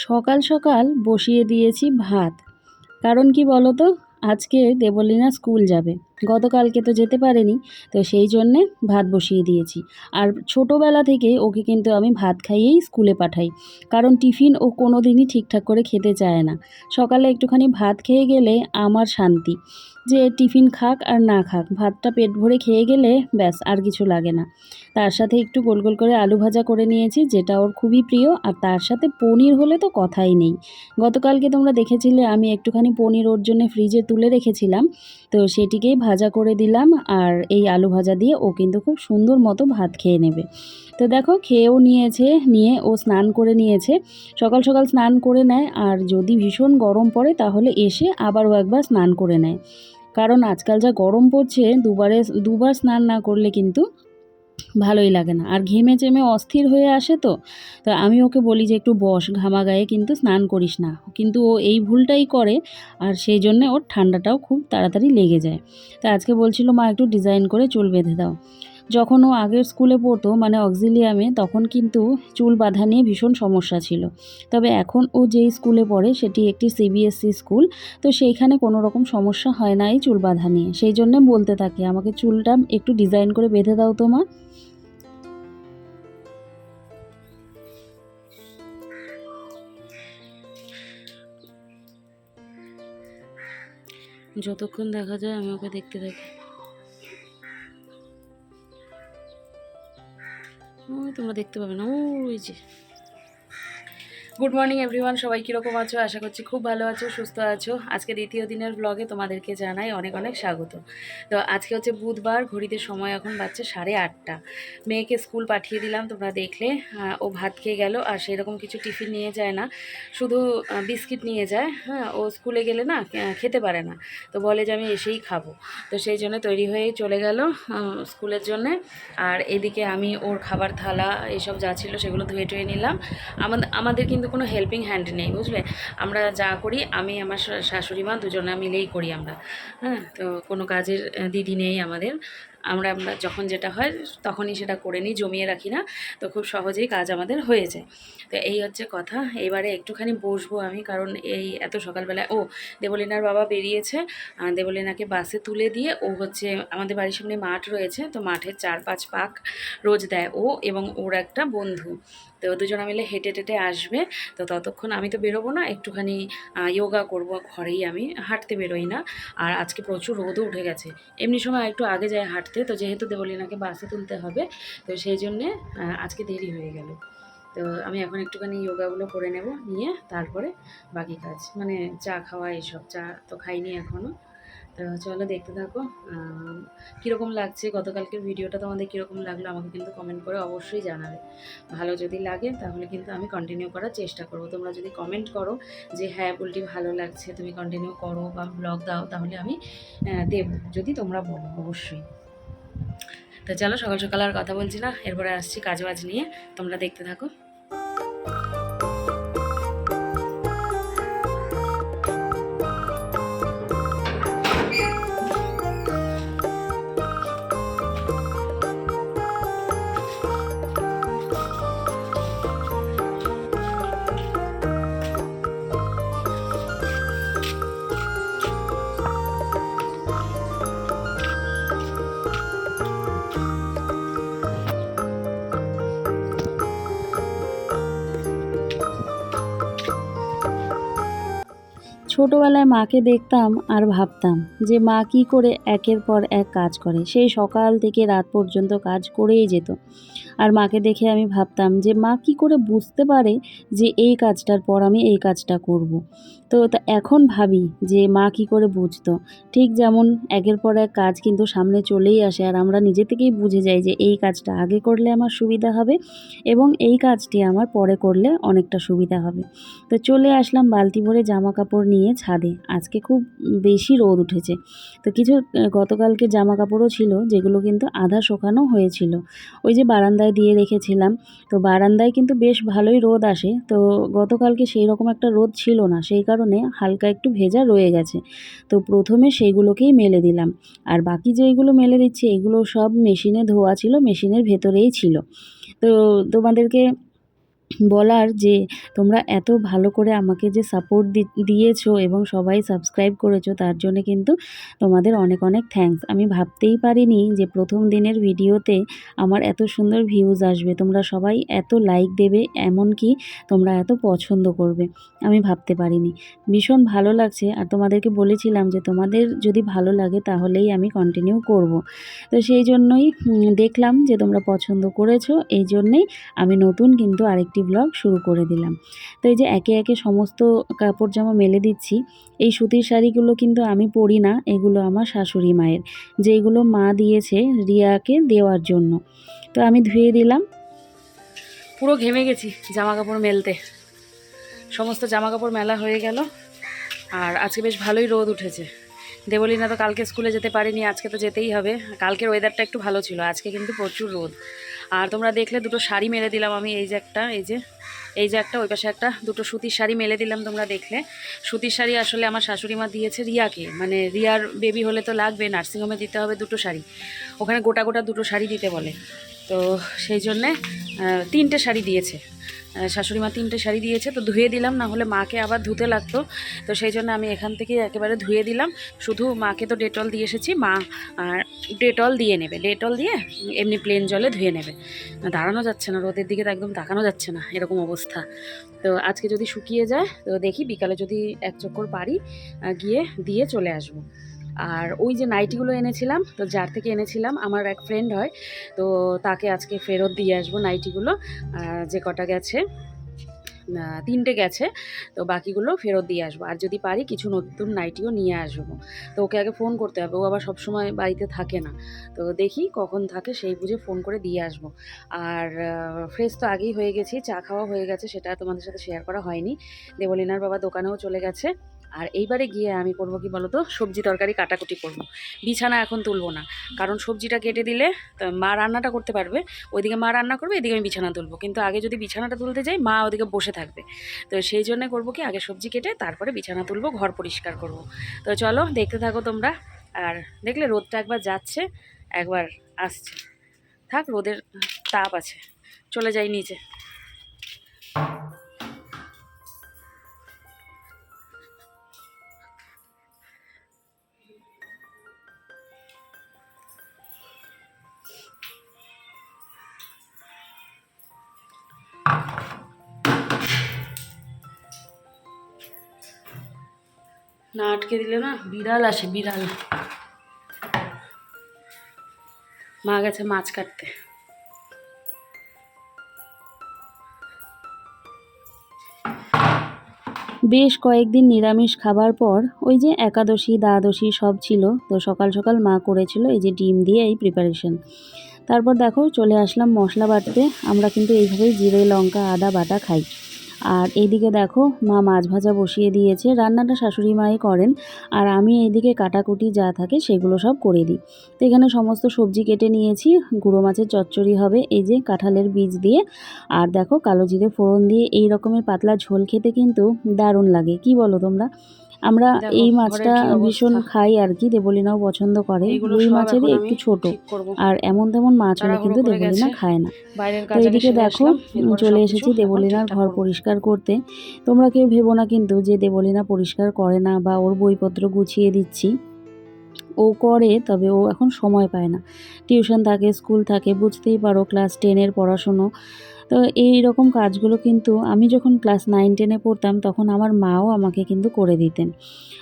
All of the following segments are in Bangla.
সকাল সকাল বসিয়ে দিয়েছি ভাত। কারণ কি বলো তো আজকে দেবলীনা স্কুল যাবে। গতকালকে তো যেতে পারেনি, তো সেই জন্যে ভাত বসিয়ে দিয়েছি। আর ছোটোবেলা থেকেই ওকে কিন্তু আমি ভাত খাইয়েই স্কুলে পাঠাই, কারণ টিফিন ও কোনো দিনই ঠিকঠাক করে খেতে চায় না। সকালে একটুখানি ভাত খেয়ে গেলে আমার শান্তি, যে টিফিন খাক আর না খাক, ভাতটা পেট ভরে খেয়ে গেলে ব্যাস আর কিছু লাগে না। তার সাথে একটু গোল গোল করে আলু ভাজা করে নিয়েছি, যেটা ওর খুবই প্রিয়, আর তার সাথে পনির হলে তো কথাই নেই। গতকালকে তোমরা দেখেছিলে আমি একটুখানি পনির ওর জন্য ফ্রিজে তুলে রেখেছিলাম, তো সেটিকেই ভাজা করে দিলাম আর এই আলু ভাজা দিয়ে ও কিন্তু খুব সুন্দর মতো ভাত খেয়ে নেবে। তো দেখো খেয়েও নিয়েছে, নিয়ে ও স্নান করে নিয়েছে। সকাল সকাল স্নান করে নেয় আর যদি ভীষণ গরম পড়ে তাহলে এসে আবারও একবার স্নান করে নেয়। কারণ আজকাল যা গরম পড়ছে, দুবারে, দুবার স্নান না করলে কিন্তু ভালোই লাগে না। আর ঘেমে চেমে অস্থির হয়ে আসে তো তো আমি ওকে বলি যে একটু বস, ঘামা গায়ে কিন্তু স্নান করিস না। কিন্তু ও এই ভুলটাই করে আর সেই জন্যে ওর ঠান্ডাটাও খুব তাড়াতাড়ি লেগে যায়। তো আজকে বলছিল, মা, একটু ডিজাইন করে চুল বেঁধে দাও। যখন ও আগের স্কুলে পড়তো মানে অক্সিলিয়ামে, তখন কিন্তু চুল বাঁধা নিয়ে ভীষণ সমস্যা ছিল। তবে এখন ও যেই স্কুলে পড়ে, সেটি একটি সিবিএসসি স্কুল, তো সেইখানে কোনো রকম সমস্যা হয় না এই চুল বাঁধা নিয়ে। সেই জন্যে বলতে থাকে, আমাকে চুলটা একটু ডিজাইন করে বেঁধে দাও তো, মা। যতক্ষণ দেখা যায় আমি ওকে দেখতে থাকি। তোমরা দেখতে পাবে না ওই যে। গুড মর্নিং এভরিওয়ান সবাই কীরকম আছো? আশা করছি খুব ভালো আছো, সুস্থ আছো। আজকে দ্বিতীয় দিনের ব্লগে তোমাদেরকে জানাই অনেক অনেক স্বাগত। তো আজকে হচ্ছে বুধবার, ঘড়িতে সময় এখন বাচ্চা সাড়ে আটটা। মেয়েকে স্কুল পাঠিয়ে দিলাম, তোমরা দেখলে। ও ভাত খেয়ে গেল, আর সেরকম কিছু টিফিন নিয়ে যায় না। শুধু বিস্কিট নিয়ে যায়। হ্যাঁ ও স্কুলে গেলে না খেতে পারে না। তো বলে যে আমি এসেই খাব। তো সেই জন্য তৈরি হয়ে চলে গেল স্কুলের জন্যে। আর এদিকে আমি ওর খাবার থালা এইসব যা ছিল সেগুলো ধুয়ে টুয়ে নিলাম। আমাদের কিন্তু কোনো হেল্পিং হ্যান্ড নেই, বুঝলে? আমরা যা করি, আমি, আমার শাশুড়ি মা দুজনে মিলেই করি আমরা। হ্যাঁ তো কোনো কাজের দিদি নেই আমাদের। আমরা আমরা যখন যেটা হয় তখনই সেটা করে নিই, জমিয়ে রাখি না, তো খুব সহজেই কাজ আমাদের হয়ে যায়। তো এই হচ্ছে কথা। এবারে একটুখানি বসবো আমি, কারণ এই এত সকালবেলায়, ও দেবলিনার বাবা বেরিয়েছে দেবলিনাকে বাসে তুলে দিয়ে ও হচ্ছে আমাদের বাড়ির সামনে মাঠ রয়েছে, তো মাঠের চার পাঁচ পাক রোজ দেয় ও এবং ওর একটা বন্ধু। তো দুজনে মিলে হেঁটে টেটে আসবে, তো ততক্ষণ আমি তো বেরোবো না, একটুখানি যোগা করব, ঘরেই আমি, হাঁটতে বেরোই না। আর আজকে প্রচুর রোদও উঠে গেছে। এমনি সময় একটু আগে যায় হাঁটতে। তো যেহেতু দেবলীনাকে বাসে তুলতে হবে, তো সেই জন্যে আজকে দেরি হয়ে গেল। তো আমি এখন একটুখানি যোগাগুলো করে নেব, নিয়ে তারপরে বাকি কাজ। মানে চা খাওয়া এইসব, চা তো খাইনি এখনও তো চলো দেখতে থাকো কীরকম লাগছে, গতকালকের ভিডিওটা তোমাদের কীরকম লাগল আমাকে কিন্তু কমেন্ট করে অবশ্যই জানাবে। ভালো যদি লাগে, তাহলে কিন্তু আমি কন্টিনিউ করার চেষ্টা করব। তোমরা যদি কমেন্ট করো যে হ্যাঁ পোলট্রি ভালো লাগছে, তুমি কন্টিনিউ করো বা ব্লগ দাও, তাহলে আমি দেব। যদি তোমরা বলো, অবশ্যই। তো চলো সকাল সকাল আর কথা বলছি না, এরপরে আসছি কাজ বাজ নিয়ে, তোমরা দেখতে থাকো। ছোটোবেলায় মাকে দেখতাম আর ভাবতাম যে মা কী করে একের পর এক কাজ করে। সেই সকাল থেকে রাত পর্যন্ত কাজ করেই যেত। আর মাকে দেখে আমি ভাবতাম যে মা কী করে বুঝতে পারে যে এই কাজটার পর আমি এই কাজটা করব। তো এখন ভাবি যে মা কী করে বুঝতো। ঠিক যেমন একের পর এক কাজ কিন্তু সামনে চলেই আসে আর আমরা নিজে থেকেই বুঝে যাই যে এই কাজটা আগে করলে আমার সুবিধা হবে এবং এই কাজটি আমার পরে করলে অনেকটা সুবিধা হবে। তো চলে আসলাম বালতি ভরে জামা কাপড় নিয়ে ছাদে। আজকে খুব বেশি রোদ উঠেছে। তো কিছু গতকালকে জামা কাপড়ও ছিল যেগুলো কিন্তু আধা শোকানো হয়েছিল। ওই যে বারান্দায় দিয়ে রেখেছিলাম। তো বারান্দায় কিন্তু বেশ ভালোই রোদ আসে। তো গতকালকে সেই রকম একটা রোদ ছিল না, সেই কারণে হালকা একটু ভেজা রয়ে গেছে। তো প্রথমে সেইগুলোকেই মেলে দিলাম। আর বাকি যেইগুলো মেলে দিচ্ছি, এগুলো সব মেশিনে ধোয়া ছিল, মেশিনের ভেতরেই ছিল। তো তোমাদেরকে বলার যে তোমরা এত ভালো করে আমাকে যে সাপোর্ট দিয়েছ এবং সবাই সাবস্ক্রাইব করেছ, তার জন্য কিন্তু তোমাদের অনেক অনেক থ্যাঙ্কস আমি ভাবতেই পারিনি যে প্রথম দিনের ভিডিওতে আমার এত সুন্দর ভিউজ আসবে। তোমরা সবাই এত লাইক দেবে, এমনকি তোমরা এত পছন্দ করবে। আমি ভাবতে পারিনি। ভীষণ ভালো লাগছে। আর তোমাদেরকে বলেছিলাম যে তোমাদের যদি ভালো লাগে তাহলেই আমি কন্টিনিউ করব। তো সেই জন্যই দেখলাম যে তোমরা পছন্দ করেছ, এই জন্যেই আমি নতুন কিন্তু আরেকটি ব্লগ শুরু করে দিলাম। তো এই যে একে একে সমস্ত কাপড় জামা মেলে দিচ্ছি, এই সুতির শাড়িগুলো কিন্তু আমি পরি না, এগুলো আমার শাশুড়ি মায়ের যেগুলো মা দিয়েছে রিয়াকে দেওয়ার জন্য। তো আমি ধুয়ে দিলাম। পুরো ঘেমে গেছি জামা কাপড় মেলতে। সমস্ত জামা কাপড় মেলা হয়ে গেল, আর আজকে বেশ ভালোই রোদ উঠেছে। দেবলীনা তো কালকে স্কুলে যেতে পারিনি, আজকে তো যেতেই হবে। কালকের ওয়েদারটা একটু ভালো ছিল, আজকে কিন্তু প্রচুর রোদ। আর তোমরা দেখলে দুটো শাড়ি মেলে দিলাম আমি, এই যে একটা, এই যে এই যে একটা, ওই পাশে একটা, দুটো সুতির শাড়ি মেলে দিলাম তোমরা দেখলে। সুতির শাড়ি আসলে আমার শাশুড়ি মা দিয়েছে রিয়াকে মানে রিয়ার বেবি হলে তো লাগবে নার্সিংহোমে দিতে হবে দুটো শাড়ি। ওখানে গোটা গোটা দুটো শাড়ি দিতে বলে। তো সেই জন্যে তিনটে শাড়ি দিয়েছে। শাশুড়ি মা তিনটে শাড়ি দিয়েছে, তো ধুয়ে দিলাম, না হলে মাকে আবার ধুতে লাগতো। তো সেই জন্য আমি এখান থেকে একেবারে ধুয়ে দিলাম। শুধু মাকে তো ডেটল দিয়ে এসেছি, মা ডেটল দিয়ে নেবে। ডেটল দিয়ে এমনি প্লেন জলে ধুয়ে নেবে। দাঁড়ানো যাচ্ছে না, রোদের দিকে তো একদম তাকানো যাচ্ছে না, এরকম অবস্থা। তো আজকে যদি শুকিয়ে যায়, তো দেখি বিকালে যদি এক চক্কর পারি গিয়ে দিয়ে চলে আসব। আর ওই যে নাইটিগুলো এনেছিলাম, তো যার থেকে এনেছিলাম, আমার এক ফ্রেন্ড হয়, তো তাকে আজকে ফেরত দিয়ে আসব নাইটিগুলো। যে কটা গেছে তিনটে গেছে, তো বাকিগুলো ফেরত দিয়ে আসব। আর যদি পারি, কিছু নতুন নাইটিও নিয়ে আসব। তো ওকে আগে ফোন করতে হবে, ও আবার সবসময় বাড়িতে থাকে না। তো দেখি কখন থাকে, সেই বুঝে ফোন করে দিয়ে আসব। আর ফ্রেশ তো আগেই হয়ে গেছি, চা খাওয়া হয়ে গেছে, সেটা তোমাদের সাথে শেয়ার করা হয়নি। দেবলিনার বাবা দোকানেও চলে গেছে। আর এইবারে গিয়ে আমি করব কি বলতো? সবজি তরকারি কাটাকুটি করব। বিছানা এখন তুলবো না। কারণ সবজিটা কেটে দিলে মা রান্নাটা করতে পারবে। ওইদিকে মা রান্না করবে, এদিকে আমি বিছানা তুলবো। কিন্তু আগে যদি বিছানাটা তুলতে যাই, মা ওদিকে বসে থাকবে। তো সেই জন্য করব কি, আগে সবজি কেটে তারপরে বিছানা তুলবো, ঘর পরিষ্কার করব। তো চলো, দেখতে থাকো তোমরা। আর দেখলে রোদটা একবার যাচ্ছে, একবার আসছে। থাক, রোদের তাপ আছে। চলে যাই নিচে। না আটকে দিলে না বিড়াল আসে, বিড়াল। মা গেছে মাছ কাটতে। বেশ কয়েকদিন নিরামিষ খাবার পর ওই যে একাদশী, দ্বাদশী সব ছিল, তো সকাল সকাল মা করেছিল এই যে ডিম দিয়ে এই প্রিপারেশন তারপর দেখো চলে আসলাম মশলা বাটতে, আমরা কিন্তু এইভাবেই জিরে, লঙ্কা, আদা, বাটা খাই। আর এইদিকে দেখো, মা মাছ ভাজা বসিয়ে দিয়েছে, রান্নাটা শাশুড়ি মাই করেন, আর আমি এইদিকে কাটাকুটি যা থাকে সেগুলো সব করে দিই। তো এখানে সমস্ত সবজি কেটে নিয়েছি, গুঁড়ো মাছের চচ্চড়ি হবে, এই যে কাঁঠালের বীজ দিয়ে, আর দেখো কালো জিরে ফোড়ন দিয়ে, এই রকমের পাতলা ঝোল খেতে কিন্তু দারুণ লাগে, কি বলো তোমরা? আমরা এই মাছটা ভীষণ খাই আর কি দেবলিনাও পছন্দ করে। রুই মাছেরই একটু ছোট আর এমন তেমন মাছ হলে কিন্তু দেবলিনা খায় না। তো এদিকে দেখো চলে এসেছি দেবলিনার ঘর পরিষ্কার করতে। তোমরা কেউ ভেবো না কিন্তু যে দেবলিনা পরিষ্কার করে না বা ওর বইপত্র গুছিয়ে দিচ্ছি। ও করে তবে ও এখন সময় পায় না। টিউশন থাকে স্কুল থাকে বুঝতেই পারো ক্লাস টেনের পড়াশুনো। তো এই রকম কাজগুলো কিন্তু আমি যখন ক্লাস নাইন, টেনে পড়তাম তখন আমার মাও আমাকে কিন্তু করে দিতেন।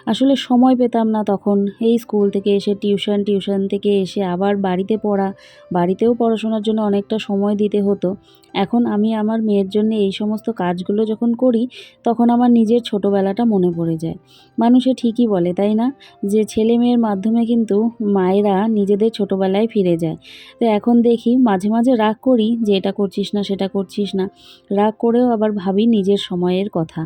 আসলে সময় পেতাম না তখন। এই স্কুল থেকে এসে টিউশন টিউশন থেকে এসে আবার বাড়িতে পড়া, বাড়িতেও পড়াশোনার জন্য অনেকটা সময় দিতে হতো। এখন আমি আমার মেয়ের জন্য এই সমস্ত কাজগুলো যখন করি তখন আমার নিজের ছোটোবেলাটা মনে পড়ে যায়। মানুষে ঠিকই বলে, তাই না? যে ছেলে মেয়ের মাধ্যমে কিন্তু মায়েরা নিজেদের ছোটোবেলায় ফিরে যায়। তো এখন দেখি মাঝে মাঝে রাগ করি যে এটা করছিস না, সেটা করছিস না। রাগ করেও আবার ভাবি নিজের সময়ের কথা।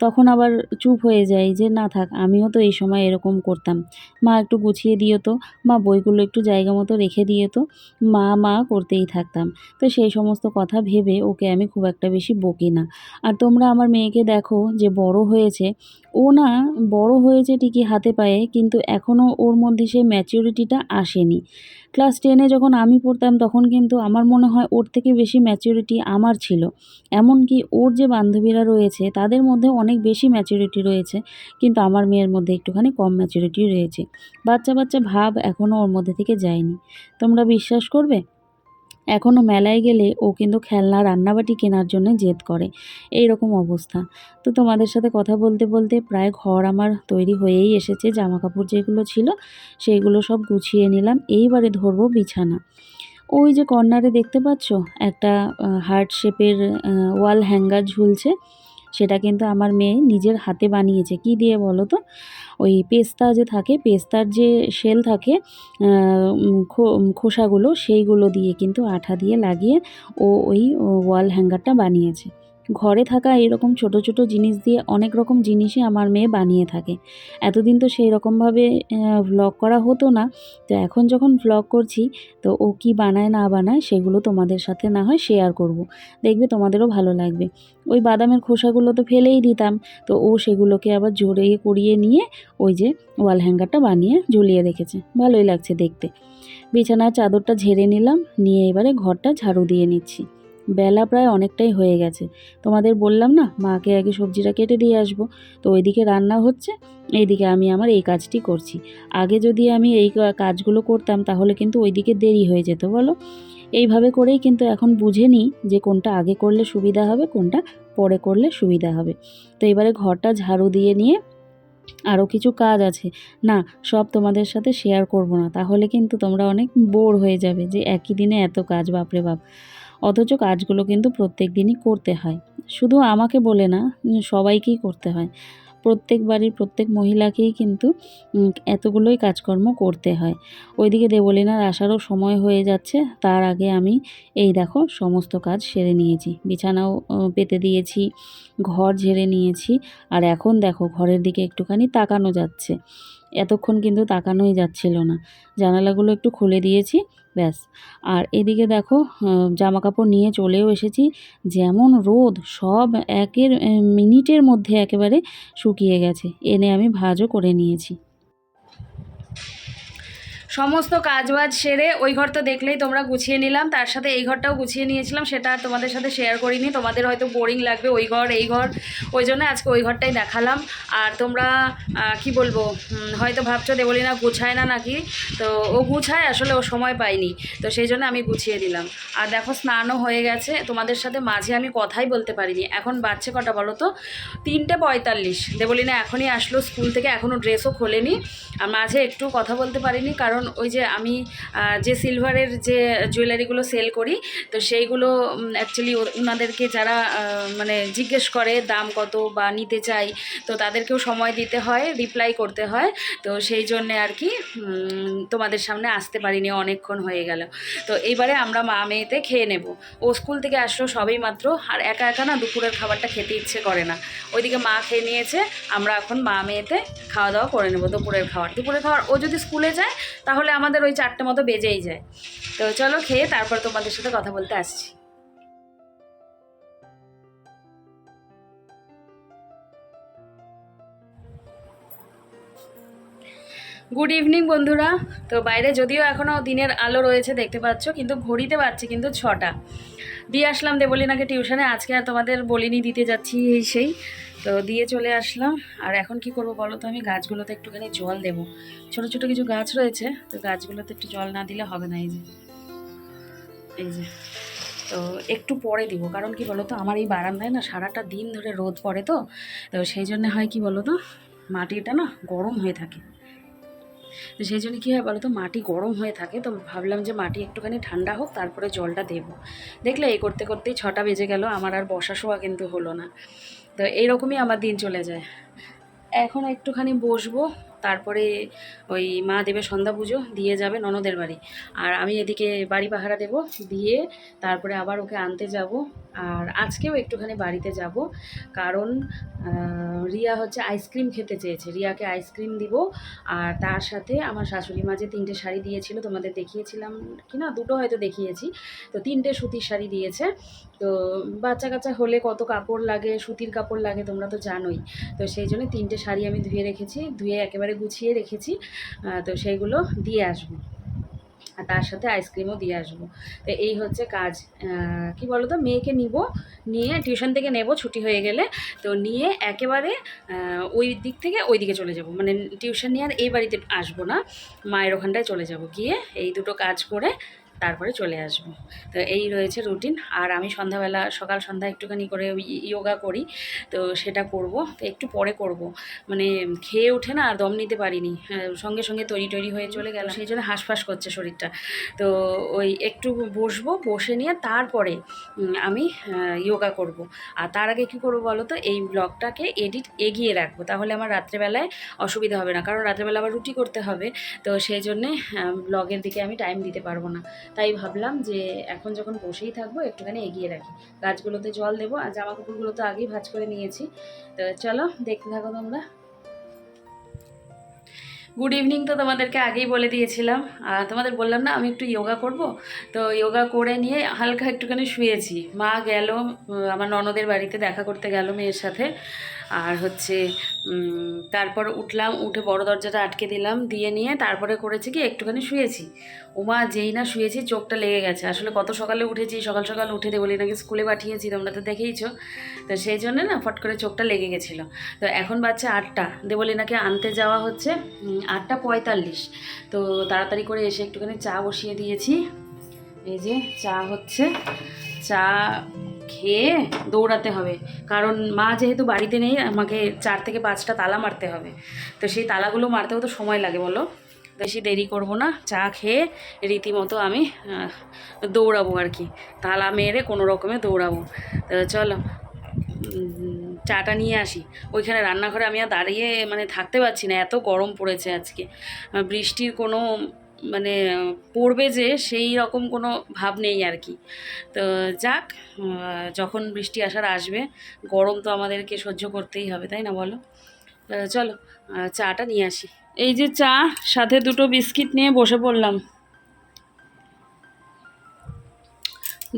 তখন আবার চুপ হয়ে যাই যে, না থাক, আমিও তো এই সময় এরকম করতাম। মা একটু গুছিয়ে দিও তো। মা বইগুলো একটু জায়গা মতো রেখে দিয়ে তো। মা মা করতেই থাকতাম। তো সেই সমস্ত কথা ভেবে ওকে আমি খুব একটা বেশি বকি না। আর তোমরা আমার মেয়েকে দেখো যে, বড় হয়েছে। ও না, বড় হয়েছে ঠিকই হাতে পায়ে, কিন্তু এখনও ওর মধ্যে সেই ম্যাচিউরিটিটা আসেনি। ক্লাস টেনে যখন আমি পড়তাম, তখন কিন্তু আমার মনে হয় ওর থেকে বেশি ম্যাচিউরিটি আমার ছিল। এমনকি ওর যে বান্ধবীরা রয়েছে, তাদের মধ্যে অনেক বেশি ম্যাচিউরিটি রয়েছে, কিন্তু আমার মেয়ের মধ্যে একটুখানি কম ম্যাচুরিটি রয়েছে। বাচ্চা বাচ্চা ভাব এখনও ওর মধ্যে থেকে যায়নি। তোমরা বিশ্বাস করবে? এখনও মেলায় গেলে ও কিন্তু খেলনা, রান্নাবাটি কেনার জন্য জেদ করে। এই রকম অবস্থা। তো তোমাদের সাথে কথা বলতে বলতে প্রায় ঘর আমার তৈরি হয়েই এসেছে। জামা কাপড় যেগুলো ছিল সেইগুলো সব গুছিয়ে নিলাম। এইবারে ধরবো বিছানা। ওই যে কর্নারে দেখতে পাচ্ছ? একটা হার্ট শেপের ওয়াল হ্যাঙ্গার ঝুলছে। সেটা কিন্তু আমার মেয়ে নিজের হাতে বানিয়েছে। কি দিয়ে বলো তো? ওই পেস্তা যে থাকে, পেস্তার যে শেল থাকে খোসাগুলো, সেইগুলো দিয়ে কিন্তু আঠা দিয়ে লাগিয়ে ও ওই ওয়াল হ্যাঙ্গারটা বানিয়েছে। ঘরে থাকা এরকম ছোট ছোট জিনিস দিয়ে অনেক রকম জিনিসই আমার মেয়ে বানিয়ে থাকে। এতদিন তো সেই রকমভাবে ভ্লগ করা হতো না। তো এখন যখন ভ্লগ করছি, তো ও কি বানায় না বানায় সেগুলো তোমাদের সাথে না হয় শেয়ার করব। দেখবে তোমাদেরও ভালো লাগবে। ওই বাদামের খোসাগুলো তো ফেলেই দিতাম। তো ও সেগুলোকে আবার জোরে করিয়ে নিয়ে ওই যে ওয়াল হ্যাঙ্গারটা বানিয়ে ঝুলিয়ে রেখেছে। ভালোই লাগছে দেখতে। বিছানার চাদরটা ঝেড়ে নিলাম, নিয়ে এবারে ঘরটা ঝাড়ু দিয়ে নিচ্ছি। বেলা প্রায় অনেকটাই হয়ে গেছে। তোমাদের বললাম না, মাকে আগে সবজিটা কেটে দিয়ে আসব। তো ওইদিকে রান্না হচ্ছে, এইদিকে আমি আমার এই কাজটি করছি। আগে যদি আমি এই কাজগুলো করতাম তাহলে কিন্তু ওইদিকে দেরি হয়ে যেত, বলো? এইভাবে করেই কিন্তু এখন বুঝে নিই যে কোনটা আগে করলে সুবিধা হবে, কোনটা পরে করলে সুবিধা হবে। তো এবারে ঘরটা ঝাড়ু দিয়ে নিয়ে আরও কিছু কাজ আছে। না, সব তোমাদের সাথে শেয়ার করব না, তাহলে কিন্তু তোমরা অনেক বোর হয়ে যাবে যে একই দিনে এত কাজ, বাপরে বাপ। অথচ কাজগুলো কিন্তু প্রত্যেক দিনই করতে হয়। শুধু আমাকে বলে না, সবাইকেই করতে হয়। প্রত্যেক বাড়ির প্রত্যেক মহিলাকেই কিন্তু এতগুলোই কাজকর্ম করতে হয়। ওইদিকে দেবলিনার আসারও সময় হয়ে যাচ্ছে। তার আগে আমি, এই দেখো, সমস্ত কাজ সেরে নিয়েছি। বিছানাও পেতে দিয়েছি, ঘর ঝেড়ে নিয়েছি। আর এখন দেখো, ঘরের দিকে একটুখানি তাকানো যাচ্ছে। এতক্ষণ কিন্তু তাকানোই যাচ্ছিল না। জানালাগুলো একটু খুলে দিয়েছি, ব্যাস। আর এদিকে দেখো জামা কাপড় নিয়ে চলেও এসেছি। যেমন রোদ, সব একের মিনিটের মধ্যে একেবারে শুকিয়ে গেছে। এনে আমি ভাজও করে নিয়েছি। সমস্ত কাজবাজ সেরে ওই ঘর তো দেখলেই তোমরা গুছিয়ে নিলাম। তার সাথে এই ঘরটাও গুছিয়ে নিয়েছিলাম, সেটা আর তোমাদের সাথে শেয়ার করিনি। তোমাদের হয়তো বোরিং লাগবে ওই ঘর, এই ঘর। ওই জন্য আজকে ওই ঘরটাই দেখালাম। আর তোমরা কি বলব হয়তো ভাবছ দেবলিনা গুছায় না নাকি? তো ও গুছায়, আসলে ও সময় পায়নি। তো সেই জন্য আমি গুছিয়ে দিলাম। আর দেখো স্নানও হয়ে গেছে। তোমাদের সাথে মাঝে আমি কথাই বলতে পারিনি। এখন বাচ্চা কটা বলো তো? তিনটে পঁয়তাল্লিশ। দেবলিনা এখনই আসলো স্কুল থেকে, এখনও ড্রেসও খোলেনি। আর মাঝে একটু কথা বলতে পারিনি, কারণ ওই যে আমি যে সিলভারের যে জুয়েলারিগুলো সেল করি, তো সেইগুলো অ্যাকচুয়ালি ওনাদেরকে যারা মানে জিজ্ঞেস করে দাম কত বা নিতে চাই, তো তাদেরকেও সময় দিতে হয় রিপ্লাই করতে হয়, তো সেই জন্যে আর কি তোমাদের সামনে আসতে পারিনি, অনেকক্ষণ হয়ে গেল। তো এইবারে আমরা মা মেয়েতে খেয়ে নেব। ও স্কুল থেকে আসলো সবেই মাত্র, আর একা একা না দুপুরের খাবারটা খেতে ইচ্ছে করে না। ওইদিকে মা খেয়ে নিয়েছে, আমরা এখন মা মেয়েতে খাওয়া দাওয়া করে নেব দুপুরের খাবার। দুপুরের খাবার, ও যদি স্কুলে যায় তাহলে আমাদের ওই চারটে মতো বেজেই যায়। তো চলো খেয়ে তারপর তোমাদের সাথে কথা বলতে আসছি। গুড ইভিনিং বন্ধুরা। তো বাইরে যদিও এখনও দিনের আলো রয়েছে, দেখতে পাচ্ছ, কিন্তু ঘড়িতে পাচ্ছি কিন্তু ছটা। দিয়ে আসলাম দেবলিনাকে টিউশনে। আজকে আর তোমাদের বলিনি দিতে যাচ্ছি এই সেই। তো দিয়ে চলে আসলাম। আর এখন কি করব বলো তো আমি? গাছগুলোতে একটুখানি জল দেব। ছোট ছোট কিছু গাছ রয়েছে, তো গাছগুলোতে একটু জল না দিলে হবে না, এই যে। এই যে। তো একটু পরে দিব, কারণ কি বলো তো, আমার এই বারান্দায় না সারাটা দিন ধরে রোদ পড়ে তো। তো সেই জন্য হয় কি বলো তো, মাটিটা না গরম হয়ে থাকে। তো সেই জন্য কী হয় বলো তো মাটি গরম হয়ে থাকে, তো ভাবলাম যে মাটি একটুখানি ঠান্ডা হোক, তারপরে জলটা দেবো। দেখলে এই করতে করতেই ছটা বেজে গেল, আমার আর বসা শোয়া কিন্তু হলো না। তো এইরকমই আমার দিন চলে যায়। এখন একটুখানি বসবো তারপরে ওই মা দেবে সন্ধ্যা পুজো, দিয়ে যাবে ননদের বাড়ি। আর আমি এদিকে বাড়ি পাহারা দেব, দিয়ে তারপরে আবার ওকে আনতে যাব। আর আজকেও একটুখানি বাড়িতে যাব, কারণ রিয়া হচ্ছে আইসক্রিম খেতে চেয়েছে। রিয়াকে আইসক্রিম দিব, আর তার সাথে আমার শাশুড়ি মা যে তিনটে শাড়ি দিয়েছিল, তোমাদের দেখিয়েছিলাম কি না দুটো হয়তো দেখিয়েছি। তো তিনটে সুতির শাড়ি দিয়েছে। তো বাচ্চা কাচ্চা হলে কত কাপড় লাগে, সুতির কাপড় লাগে তোমরা তো জানোই। তো সেই জন্য তিনটে শাড়ি আমি ধুয়ে রেখেছি, ধুয়ে একেবারে গুছিয়ে রেখেছি তো সেইগুলো দিয়ে আসব। আর তার সাথে আইসক্রিমও দিয়ে আসব। তো এই হচ্ছে কাজ কি বলো তো মেয়েকে নিব, নিয়ে টিউশন থেকে নেব, ছুটি হয়ে গেলে। তো নিয়ে একেবারে ওই দিক থেকে ওই দিকে চলে যাব। মানে টিউশন নিয়ে আর এই বাড়িতে আসব না, মায়ের ওখানটায় চলে যাব। গিয়ে এই দুটো কাজ করে তারপরে চলে আসব। তো এই রয়েছে রুটিন আর আমি সন্ধ্যাবেলা সকাল সন্ধ্যা একটুখানি করে ইয়োগা করি। তো সেটা করব। তো একটু পরে করব। মানে খেয়ে ওঠে না আর দম নিতে পারিনি। হ্যাঁ, সঙ্গে সঙ্গে তৈরি টৈরি হয়ে চলে গেল সেই জন্য হাঁসফাঁস করছে শরীরটা। তো ওই একটু বসবো বসে নিয়ে তারপরে আমি ইয়োগা করব। আর তার আগে কী করব বলো তো? এই ব্লগটাকে এডিট এগিয়ে রাখব। তাহলে আমার রাত্রেবেলায় অসুবিধা হবে না। কারণ রাত্রেবেলা আবার রুটি করতে হবে। তো সেই জন্যে ব্লগের দিকে আমি টাইম দিতে পারব না। তাই ভাবলাম যে এখন যখন বসেই থাকব, একটুখানি এগিয়ে রাখি। গাছগুলোতে জল দেবো আর জামা কাপড়গুলো তো আগেই ভাজ করে নিয়েছি। তো চলো, দেখতে থাকো তোমরা। গুড ইভিনিং তো তোমাদেরকে আগেই বলে দিয়েছিলাম। আর তোমাদের বললাম না, আমি একটু যোগা করব। তো যোগা করে নিয়ে হালকা একটুখানি শুয়েছি। মা গেল আমার ননদের বাড়িতে দেখা করতে গেল মেয়ের সাথে। আর হচ্ছে তারপর উঠলাম, উঠে বড় দরজাটা আটকে দিলাম, দিয়ে নিয়ে তারপরে করেছি কি, একটুখানি শুয়েছি। ওমা যেই না শুয়েছি, চোখটা লেগে গেছে। আসলে কত সকালে উঠেছি, সকাল সকাল উঠে দেবো নাকি স্কুলে পাঠিয়েছি, তোমরা তো দেখেইছো। তো সেই জন্য না, ফট করে চোখটা লেগে গেছিল। তো এখন বাচ্চা আটটা দেবলিনাকে আনতে যাওয়া হচ্ছে আটটা পঁয়তাল্লিশ। তো তাড়াতাড়ি করে এসে একটুখানি চা বসিয়ে দিয়েছি। এই যে, চা হচ্ছে, চা খেয়ে দৌড়াতে হবে। কারণ মা যেহেতু বাড়িতে নেই, আমাকে চার থেকে পাঁচটা তালা মারতে হবে। তো সেই তালাগুলো মারতেও তো সময় লাগে বলো। বেশি দেরি করব না, চা খেয়ে রীতিমতো আমি দৌড়াবো আর কি। তালা মেরে কোনো রকমে দৌড়াবো। তো চলো চাটা নিয়ে আসি। ওইখানে রান্নাঘরে আমি আর দাঁড়িয়ে মানে থাকতে পারছি না, এত গরম পড়েছে আজকে। বৃষ্টির কোনো মানে পড়বে যে সেই রকম কোনো ভাব নেই আর কি। তো যাক যখন বৃষ্টি আসার আসবে, গরম তো আমাদেরকে সহ্য করতেই হবে, তাই না বলো? চলো চাটা নিয়ে আসি। এই যে চা, সাথে দুটো বিস্কিট নিয়ে বসে পড়লাম।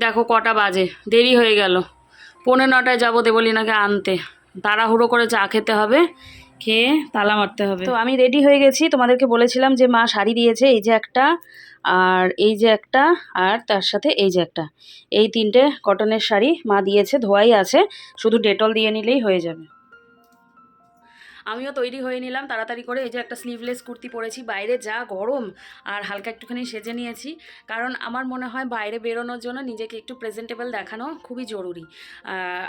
দেখো কটা বাজে, দেরি হয়ে গেল। পৌনে নটায় যাব দেবলিনাকে আনতে। তাড়াহুড়ো করে চা খেতে হবে। খেয়ে তালা মারতে হবে। তো আমি রেডি হয়ে গেছি। তোমাদেরকে বলেছিলাম যে মা শাড়ি দিয়েছে, এই যে একটা, আর এই যে একটা, আর তার সাথে এই যে একটা। এই তিনটে কটনের শাড়ি মা দিয়েছে, ধোয়াই আছে। শুধু ডেটল দিয়ে নিলেই হয়ে যাবে। আমিও তৈরি হয়ে নিলাম তাড়াতাড়ি করে। এই যে একটা স্লিভলেস কুর্তি পরেছি, বাইরে যা গরম, আর হালকা একটুখানি সেজে নিয়েছি। কারণ আমার মনে হয় বাইরে বেরোনোর জন্য নিজেকে একটু প্রেজেন্টেবল দেখানো খুবই জরুরি।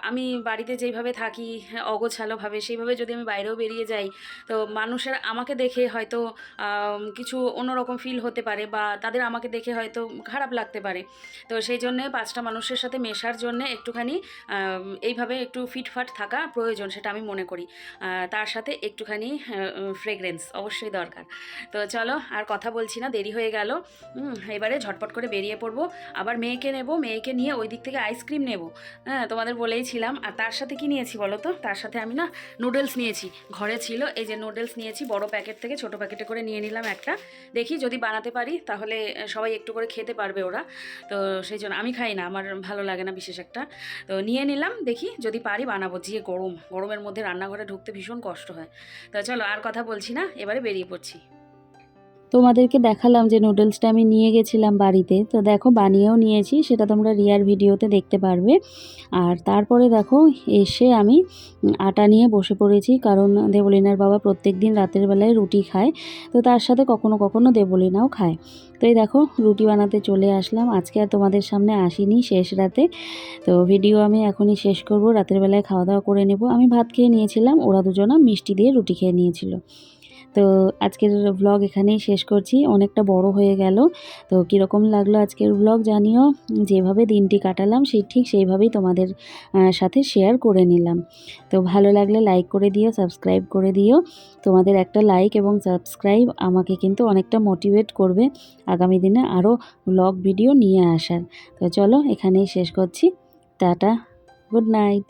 আমি বাড়িতে যেইভাবে থাকি, অগোছালোভাবে, সেইভাবে যদি আমি বাইরেও বেরিয়ে যাই, তো মানুষের আমাকে দেখে হয়তো কিছু অন্যরকম ফিল হতে পারে বা তাদের আমাকে দেখে হয়তো খারাপ লাগতে পারে। তো সেই জন্যে পাঁচটা মানুষের সাথে মেশার জন্য একটুখানি এইভাবে একটু ফিটফাট থাকা প্রয়োজন, সেটা আমি মনে করি। তার সাথে একটুখানি ফ্রেগরেন্স অবশ্যই দরকার। তো চলো, আর কথা বলছি না, দেরি হয়ে গেল। এবারে ঝটপট করে বেরিয়ে পড়ব। আবার মেয়েকে নেব, মেয়েকে নিয়ে ওই দিক থেকে আইসক্রিম নেব। হ্যাঁ তোমাদের বলেইছিলাম আর তার সাথে কি নিয়েছি বলো তো? তার সাথে আমি না নুডলস নিয়েছি। ঘরে ছিল, এই যে নুডলস নিয়েছি, বড় প্যাকেট থেকে ছোট প্যাকেটে করে নিয়ে নিলাম একটা। দেখি যদি বানাতে পারি, তাহলে সবাই একটু করে খেতে পারবে ওরা। তো সেই জন্য, আমি খাই না, আমার ভালো লাগে না বিশেষ একটা। তো নিয়ে নিলাম, দেখি যদি পারি বানাবো। যে গরম, গরমের মধ্যে রান্নাঘরে ঢুকতে ভীষণ কষ্ট হয়। তো চলো আর কথা বলছি না এবারে বেরিয়ে পড়ছি। তোমাদেরকে দেখালাম যে নুডলসটা আমি নিয়ে গেছিলাম বাড়িতে। তো দেখো, বানিয়েও নিয়েছি, সেটা তোমরা রিয়ার ভিডিওতে দেখতে পারবে। আর তারপরে দেখো, এসে আমি আটা নিয়ে বসে পড়েছি, কারণ দেবলিনার বাবা প্রত্যেক দিন রাতের বেলায় রুটি খায়, তো তার সাথে কখনো কখনো দেবলিনাও খায়। তো এই দেখো, রুটি বানাতে চলে আসলাম। আজকে আর তোমাদের সামনে আসিনি শেষ রাতে। তো ভিডিও আমি এখনই শেষ করব, রাতের বেলায় খাওয়া দাওয়া করে নেব। আমি ভাত খেয়ে নিয়েছিলাম, ওরা দুজনা মিষ্টি দিয়ে রুটি খেয়ে নিয়েছিল। তো আজকের ব্লগ এখানেই শেষ করছি। অনেকটা বড় হয়ে গেল। তো কীরকম লাগল আজকের ব্লগ জানিও। যেভাবে দিনটি কাটালাম, সেই ঠিক সেইভাবেই তোমাদের সাথে শেয়ার করে নিলাম। তো ভালো লাগলে লাইক করে দিও সাবস্ক্রাইব করে দিও। তোমাদের একটা লাইক এবং সাবস্ক্রাইব আমাকে কিন্তু অনেকটা মোটিভেট করবে আগামী দিনে আরও ব্লগ ভিডিও নিয়ে আসার। তো চলো এখানেই শেষ করছি। Tata good night